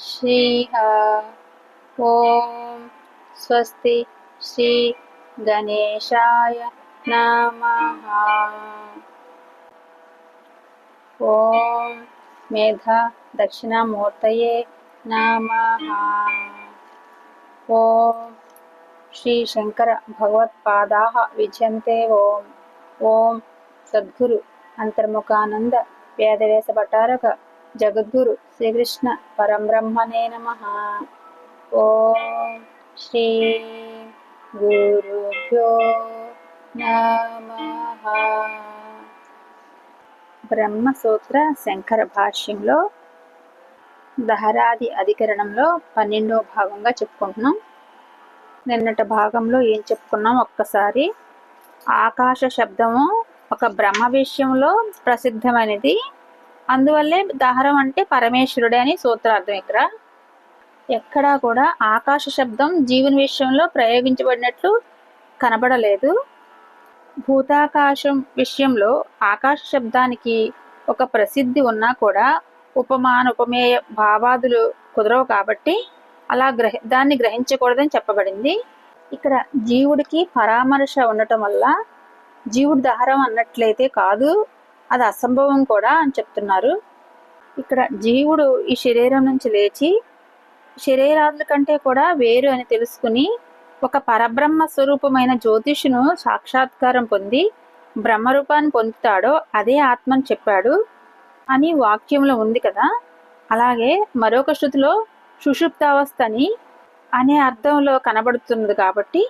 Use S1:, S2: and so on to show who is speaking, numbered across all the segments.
S1: శ్రీహ ఓం స్వస్తి శ్రీ గణేశాయ నమ ఓం మేధా దక్షిణామూర్తయే నమ ఓం శ్రీ శంకర భగవత్పాదా విజయంతే ఓం ఓం సద్గురు అంతర్ముఖానంద వేదవేశ భటారక జగద్గురు శ్రీకృష్ణ పరంబ్రహ్మనే నమ. ఓం శ్రీ గురుభ్యో నమ. బ్రహ్మసూత్ర శంకర భాష్యంలో దహరాది అధికరణంలో పన్నెండో భాగంగా చెప్పుకుంటున్నాం. నిన్నటి భాగంలో ఏం చెప్పుకున్నాం? ఒక్కసారి ఆకాశ శబ్దము ఒక బ్రహ్మ విషయంలో ప్రసిద్ధమైనది అందువల్లే దహరం అంటే పరమేశ్వరుడే అని సూత్రార్థం ఇక్కడ. ఎక్కడా కూడా ఆకాశ శబ్దం జీవుని విషయంలో ప్రయోగించబడినట్లు కనబడలేదు. భూతాకాశం విషయంలో ఆకాశ శబ్దానికి ఒక ప్రసిద్ధి ఉన్నా కూడా ఉపమాన ఉపమేయ భావాదులు కుదరవు కాబట్టి అలా గ్రహ దాన్ని గ్రహించకూడదని చెప్పబడింది. ఇక్కడ జీవుడికి పరామర్శ ఉండటం వల్ల జీవుడు దహరం అన్నట్లయితే కాదు అది అసంభవం కూడా అని చెప్తున్నారు. ఇక్కడ జీవుడు ఈ శరీరం నుంచి లేచి శరీరాదుల కంటే కూడా వేరు అని తెలుసుకుని ఒక పరబ్రహ్మ స్వరూపమైన జ్యోతిషును సాక్షాత్కారం పొంది బ్రహ్మరూపాన్ని పొందుతాడో అదే ఆత్మని చెప్పాడు అని వాక్యంలో ఉంది కదా. అలాగే మరొక శృతిలో సుషుప్తావస్థని అనే అర్థంలో కనబడుతున్నది కాబట్టి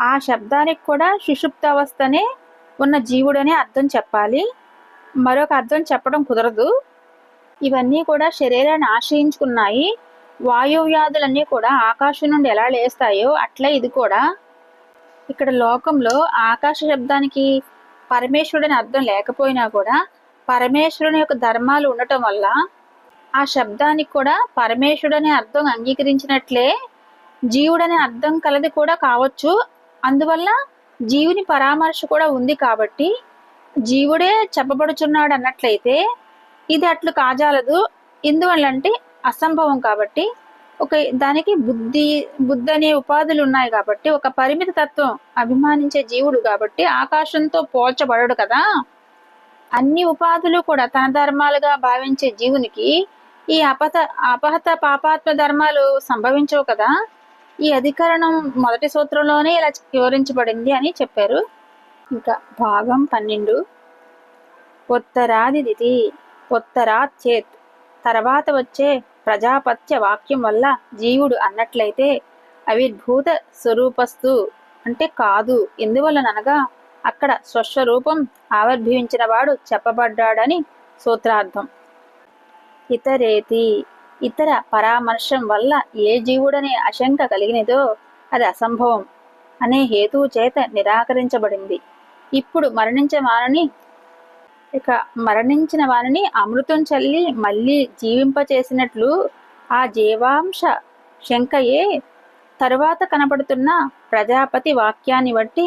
S1: ఆ శబ్దానికి కూడా సుషుప్తావస్థనే ఉన్న జీవుడనే అర్థం చెప్పాలి. మరొక అర్థం చెప్పడం కుదరదు. ఇవన్నీ కూడా శరీరాన్ని ఆశ్రయించుకున్నాయి. వాయువ్యాధులన్నీ కూడా ఆకాశం నుండి ఎలా లేస్తాయో అట్లా ఇది కూడా. ఇక్కడ లోకంలో ఆకాశ శబ్దానికి పరమేశ్వరుడని అర్థం లేకపోయినా కూడా పరమేశ్వరుని యొక్క ధర్మాలు ఉండటం వల్ల ఆ శబ్దానికి కూడా పరమేశ్వరుడనే అర్థం అంగీకరించినట్లే జీవుడనే అర్థం కలది కూడా కావచ్చు. అందువల్ల జీవుని పరామర్శ కూడా ఉంది కాబట్టి జీవుడే చెప్పబడుచున్నాడు అన్నట్లయితే ఇది అట్లు కాజాలదు. ఎందువల్ల అంటే అసంభవం కాబట్టి ఒక దానికి బుద్ధి బుద్ధి అనే ఉపాధులు ఉన్నాయి కాబట్టి ఒక పరిమిత తత్వం అభిమానించే జీవుడు కాబట్టి ఆకాశంతో పోల్చబడడు కదా. అన్ని ఉపాధులు కూడా తన ధర్మాలుగా భావించే జీవునికి ఈ అపత అపహత పాపాత్మ ధర్మాలు సంభవించవు కదా. ఈ అధికరణం మొదటి సూత్రంలోనే ఇలా వివరించబడింది అని చెప్పారు. ఇంకా భాగం పన్నెండు. ఉత్తరాదిది ఉత్తరాత్ చేత్. తర్వాత వచ్చే ప్రజాపత్య వాక్యం వల్ల జీవుడు అన్నట్లయితే అవిర్భూత స్వరూపస్తు అంటే కాదు. ఎందువలననగా అక్కడ స్వస్వరూపం ఆవిర్భవించిన వాడు చెప్పబడ్డాడని సూత్రార్థం. ఇతరేతి ఇతర పరామర్శం వల్ల ఏ జీవుడనే ఆశంక కలిగినదో అది అసంభవం అనే హేతువు చేత నిరాకరించబడింది. ఇప్పుడు మరణించే వారిని ఇక మరణించిన వారిని అమృతం చల్లి మళ్ళీ జీవింపచేసినట్లు ఆ జీవాంశ శంకయే తరువాత కనబడుతున్న ప్రజాపతి వాక్యాన్ని బట్టి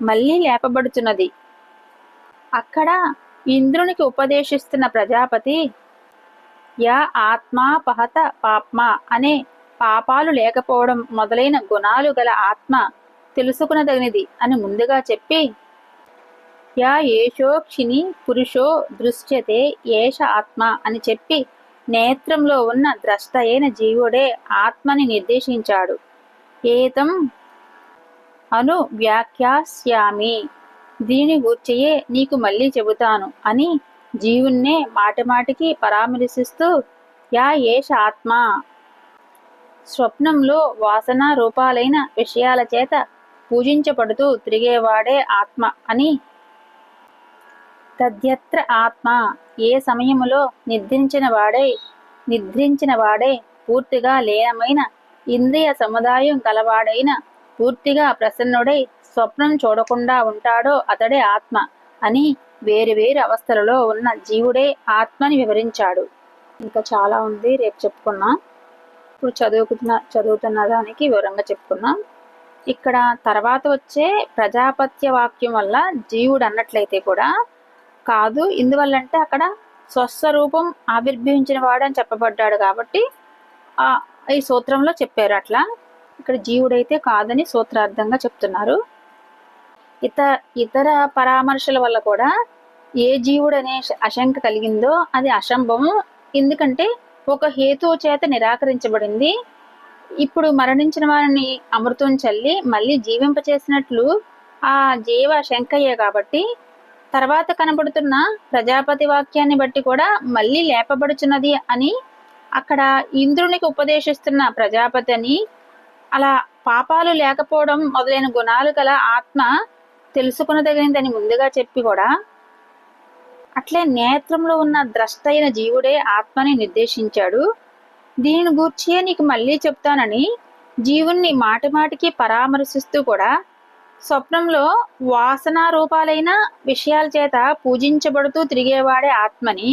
S1: మళ్ళీ లేపబడుతున్నది అక్కడ ఇంద్రునికి ఉపదేశిస్తున్న ప్రజాపతి యా ఆత్మా పహత పాప్మా అనే పాపాలు లేకపోవడం మొదలైన గుణాలు గల ఆత్మ తెలుసుకునదగినది అని ముందుగా చెప్పి యా ఏషోక్షిని పురుషో దృశ్యతే ఏష ఆత్మ అని చెప్పి నేత్రంలో ఉన్న ద్రష్ట అయిన జీవుడే ఆత్మని నిర్దేశించాడు. ఏతం అను వ్యాఖ్యాస్యామి దీని గూర్చయే నీకు మళ్ళీ చెబుతాను అని జీవున్నే మాటిమాటికి పరామర్శిస్తూ యా ఏష ఆత్మ? స్వప్నంలో వాసన రూపాలైన విషయాల చేత పూజించబడుతూ తిరిగేవాడే ఆత్మ అని. తద్యత్ర ఆత్మ ఏ సమయములో నిద్రించిన వాడే నిద్రించిన వాడే పూర్తిగా లీనమైన ఇంద్రియ సముదాయం గలవాడైన పూర్తిగా ప్రసన్నుడై స్వప్నం చూడకుండా ఉంటాడో అతడే ఆత్మ. అని వేరు వేరు అవస్థలలో ఉన్న జీవుడే ఆత్మని వివరించాడు. ఇంకా చాలా ఉంది రేపు చెప్పుకున్నాం. ఇప్పుడు చదువుకున్న చదువుతున్న దానికి వివరంగా చెప్పుకున్నాం. ఇక్కడ తర్వాత వచ్చే ప్రజాపత్య వాక్యం వల్ల జీవుడు అన్నట్లయితే కూడా కాదు. ఎందువల్లంటే అక్కడ స్వస్వరూపం ఆవిర్భవించిన వాడని చెప్పబడ్డాడు కాబట్టి ఆ ఈ సూత్రంలో చెప్పారు అట్లా. ఇక్కడ జీవుడైతే కాదని సూత్రార్థంగా చెప్తున్నారు. ఇత ఇతర పరామర్శల వల్ల కూడా ఏ జీవుడు అనే అశంక కలిగిందో అది అసంభవం ఎందుకంటే ఒక హేతువు చేత నిరాకరించబడింది. ఇప్పుడు మరణించిన వారిని అమృతం చల్లి మళ్ళీ జీవింపచేసినట్లు ఆ జీవ శంకయ్యే కాబట్టి తర్వాత కనబడుతున్న ప్రజాపతి వాక్యాన్ని బట్టి కూడా మళ్ళీ లేపబడుచున్నది అని అక్కడ ఇంద్రునికి ఉపదేశిస్తున్న ప్రజాపతి అని అలా పాపాలు లేకపోవడం మొదలైన గుణాలు గల ఆత్మ తెలుసుకునదగినదని ముందుగా చెప్పి కూడా అట్లే నేత్రంలో ఉన్న ద్రష్ట అయిన జీవుడే ఆత్మని నిర్దేశించాడు. దీనిని గూర్చియే నీకు మళ్ళీ చెప్తానని జీవుణ్ణి మాటిమాటికి పరామర్శిస్తూ కూడా స్వప్నంలో వాసనా రూపాలైన విషయాల చేత పూజించబడుతూ తిరిగేవాడే ఆత్మని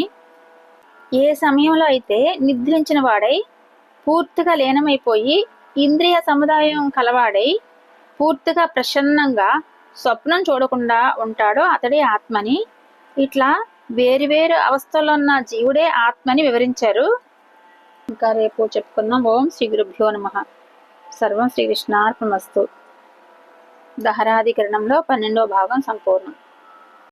S1: ఏ సమయంలో అయితే నిద్రించిన వాడై పూర్తిగా లీనమైపోయి ఇంద్రియ సముదాయం కలవాడై పూర్తిగా ప్రసన్నంగా స్వప్నం చూడకుండా ఉంటాడో అతడే ఆత్మని. ఇట్లా వేరు అవస్థల్లో ఉన్న జీవుడే ఆత్మని వివరించారు. ఇంకా రేపు చెప్పుకుందాం. ఓం శ్రీ గురుభ్యో నమ. సర్వం శ్రీకృష్ణార్పణమస్తు దహరాధికరణంలో పన్నెండో భాగం సంపూర్ణం.